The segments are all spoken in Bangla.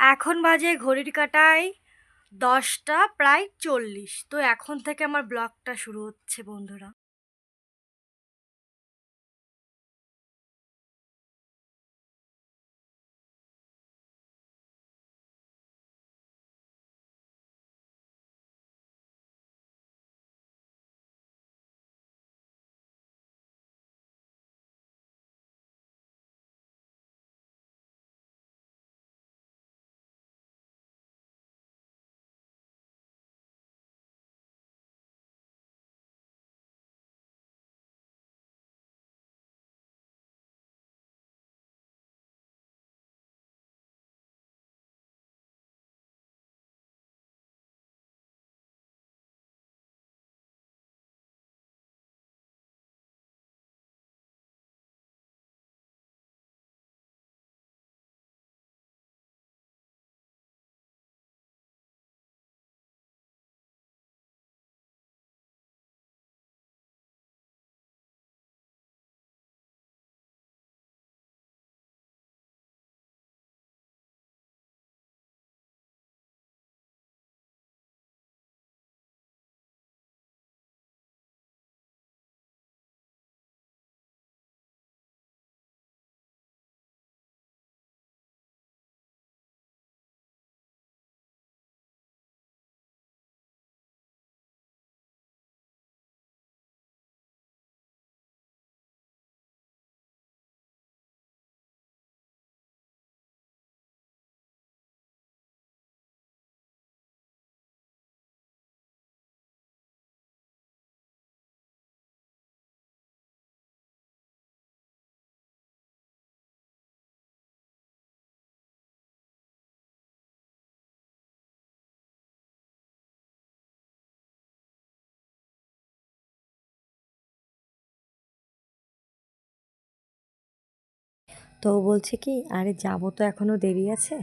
এখন বাজে ঘড়ির কাটায় দশটা প্রায় চল্লিশ। তো এখন থেকে আমার ব্লগটা শুরু হচ্ছে, বন্ধুরা। তো বলছে কি, আরে যাব তো এখনও দেরি আছে?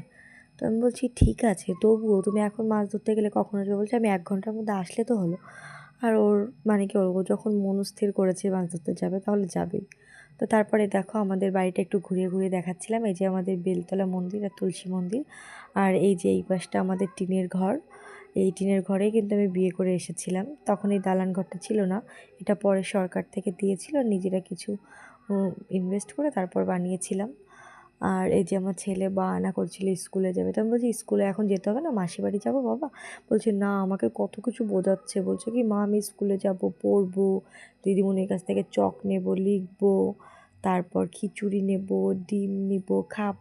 তো আমি বলছি, ঠিক আছে, তবুও তুমি এখন মাছ ধরতে গেলে কখন আসবে? বলছে, আমি এক ঘণ্টার মধ্যে আসলে তো হলো। আর ওর মানে কি ওর যখন মনস্থির করেছে মাছ ধরতে যাবে, তাহলে যাবেই। তো তারপরে দেখো, আমাদের বাড়িটা একটু ঘুরিয়ে ঘুরিয়ে দেখাচ্ছিলাম, এই যে আমাদের বেলতলা মন্দির আর তুলসী মন্দির। আর এই যে এই পাশটা আমাদের টিনের ঘর এই টিনের ঘরেই কিন্তু আমি বিয়ে করে এসেছিলাম। তখন এই দালান ঘরটা ছিল না। এটা পরে সরকার থেকে দিয়েছিল। নিজেরা কিছু ইনভেস্ট করে তারপর বানিয়েছিলাম। আর এই যে আমার ছেলে বা আনা করছিল স্কুলে যাবে। তো আমি বলছি, স্কুলে এখন যেতে হবে না? মাসি বাড়ি যাব, বাবা? বলছে, না, আমাকে কত কিছু বোঝাচ্ছে। বলছে কি, মা, আমি স্কুলে যাব, পড়ব, দিদিমণির কাছ থেকে চক নেব, লিখব, তারপর খিচুড়ি নেব, ডিম নিব, খাব,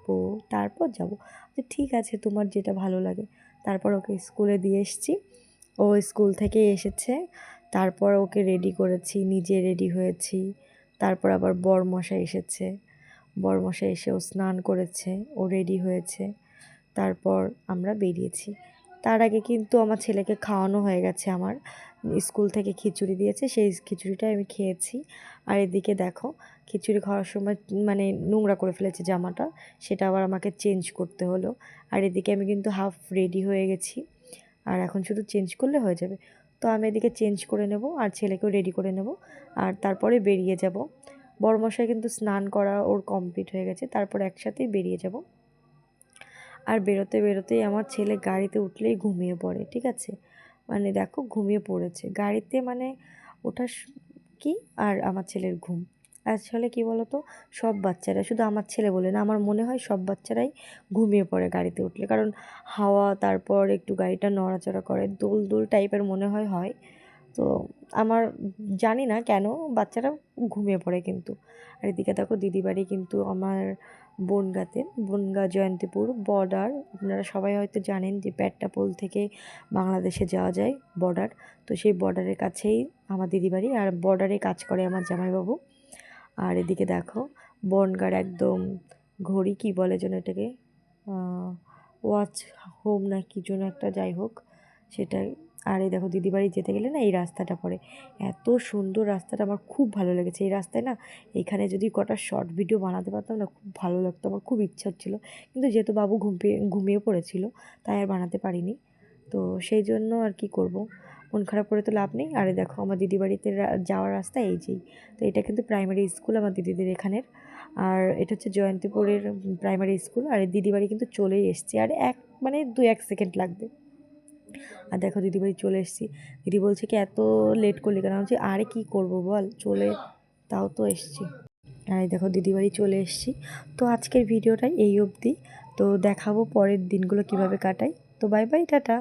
তারপর যাব। ঠিক আছে, তোমার যেটা ভালো লাগে। তারপর ওকে স্কুলে দিয়ে এসেছি। ও স্কুল থেকে এসেছে। তারপর ওকে রেডি করেছি, নিজে রেডি হয়েছি। তারপর আবার বরমশা এসেছে। বরমশা এসে ও স্নান করেছে, ও রেডি হয়েছে। তারপর আমরা বেরিয়েছি। তার আগে কিন্তু আমার ছেলেকে খাওয়ানো হয়ে গেছে আমার। স্কুল থেকে খিচুড়ি দিয়েছে, সেই খিচুড়িটাই আমি খেয়েছি। আর এদিকে দেখো, খিচুড়ি খাওয়ার সময় মানে নোংরা করে ফেলেছে জামাটা, সেটা আবার আমাকে চেঞ্জ করতে হলো। আর এদিকে আমি কিন্তু হাফ রেডি হয়ে গেছি। আর এখন শুধু চেঞ্জ করলে হয়ে যাবে। তো আমি এদিকে চেঞ্জ করে নেব আর ছেলেকেও রেডি করে নেব। আর তারপরে বেরিয়ে যাব। বড়মশাই কিন্তু স্নান করা ওর কমপ্লিট হয়ে গেছে, তারপর একসাথেই বেরিয়ে যাব। আর বেরোতে বেরোতেই আমার ছেলে গাড়িতে উঠলেই ঘুমিয়ে পড়ে, ঠিক আছে? মানে দেখো ঘুমিয়ে পড়েছে। গাড়িতে মানে ওটা কি? আর আমার ছেলের ঘুম। আসলে কি বলতো? সব বাচ্চারা শুধু আমার ছেলে বলে না, আমার মনে হয় সব বাচ্চারাই ঘুমিয়ে পড়ে গাড়িতে উঠলে। কারণ হাওয়া, তারপর একটু গাড়িটা নড়াচড়া করে, দোল দোল টাইপের মনে হয় হয়। তো আমার জানি না কেন বাচ্চারা ঘুমিয়ে পড়ে কিন্তু। আর এদিকে দেখো দিদি বাড়ি কিন্তু আমার বনগাঁতে, বনগা জয়ন্তীপুর বর্ডার আপনারা সবাই হয়তো জানেন যে প্যাট্টাপোল থেকে বাংলাদেশে যাওয়া যায় বর্ডার তো সেই বর্ডারের কাছেই আমার দিদি বাড়ি আর বর্ডারে কাজ করে আমার জামাইবাবু। আর এদিকে দেখো বনগার একদম ঘড়ি কি বলে যেন এটাকে ওয়াচ হোম না কি জন্য একটা যাই হোক, সেটাই আর এই দেখো দিদি বাড়ি যেতে গেলে না এই রাস্তাটা পড়ে। এত সুন্দর রাস্তাটা আমার খুব ভালো লেগেছে। এই রাস্তায় না এখানে যদি কটা শর্ট ভিডিও বানাতে পারতাম না খুব ভালো লাগতো, আমার খুব ইচ্ছা হচ্ছিল। কিন্তু যেহেতু বাবু ঘুমিয়ে ঘুমিয়ে পড়েছিল, তাই আর বানাতে পারিনি। তো সেই জন্য আর কি করব। মন খারাপ করে তো লাভ নেই। আরে দেখো আমার দিদি বাড়িতে যাওয়ার রাস্তা এই যেই। তো এটা কিন্তু প্রাইমারি স্কুল আমার দিদিদের এখানের। আর এটা হচ্ছে জয়ন্তীপুরের প্রাইমারি স্কুল আর দিদি বাড়ি কিন্তু চলেই এসছে। আর এক মানে দু এক সেকেন্ড লাগবে। আর দেখো দিদি বাড়ি চলে এসেছি। দিদি বলছে কি, এত লেট করলি কেন? বলছি, আরে কি করব বল, চলে তাও তো এসছি। আর এই দেখো দিদি বাড়ি চলে এসছি। তো আজকের ভিডিওটা এই অবধি। তো দেখাবো পরের দিনগুলো কীভাবে কাটাই। তো বাই বাই টাটা।